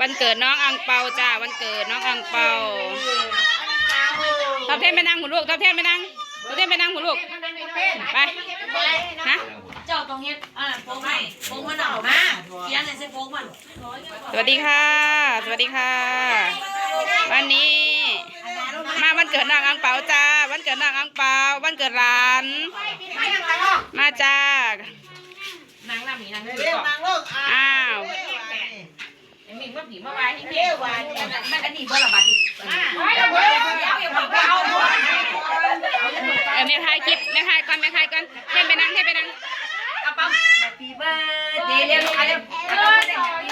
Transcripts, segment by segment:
วันเกิดน้องอังเปาจ้าวันเกิดน้องอังเปาทับเทนไปนั่งหมูลูกทับเทนไปนั่งทับเทนไปนั่งหมูลูกไปฮะเจ้าตรงเฮ็ดอ่าโป้งให้โป้งมันออกมาเขียนในเส้นโป้งมันสวัสดีค่ะ สวัสดีค่ะ วันนี้ มาวันเกิดน้องอังเปาจ้าวันเกิดน้องอังเปาวันเกิดหลาน มาจ้านางน้ำหมีนางเร็วนางลูกอ้าว มีมาผีมาไว้ให้เที่ยววันมันอันนี้บ่ละบาดอีกเดี๋ยวเดี๋ยวเดี๋ยวเดี๋ยวเอาหมดเออแม่ทายคลิปแม่ทายก่อนแม่ทายก่อนให้ไปนั่งให้ไปนั่งเอาปั๊ม Happy birthday เดี๋ยวเดี๋ยว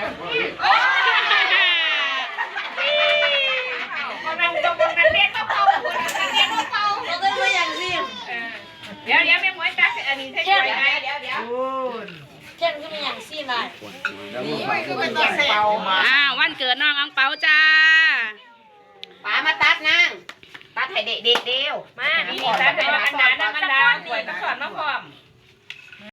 ย่างนี้เดี๋ยวเดี๋ยวแม่หมวยตักอันนี้ใช่วยไงเดี๋ยวเดี๋ยวเช่นก็ม่อย่างซี่เลยนี่คือเป็นตัวเป้าววันเกิดน้องอังเปาจ้าป๋ามาตัดนางตัดให้เด็กเด็กเดียวมาดีดีตักแต่ว่าอันนั้นอันดาป่วยก็สอนมาพร้อม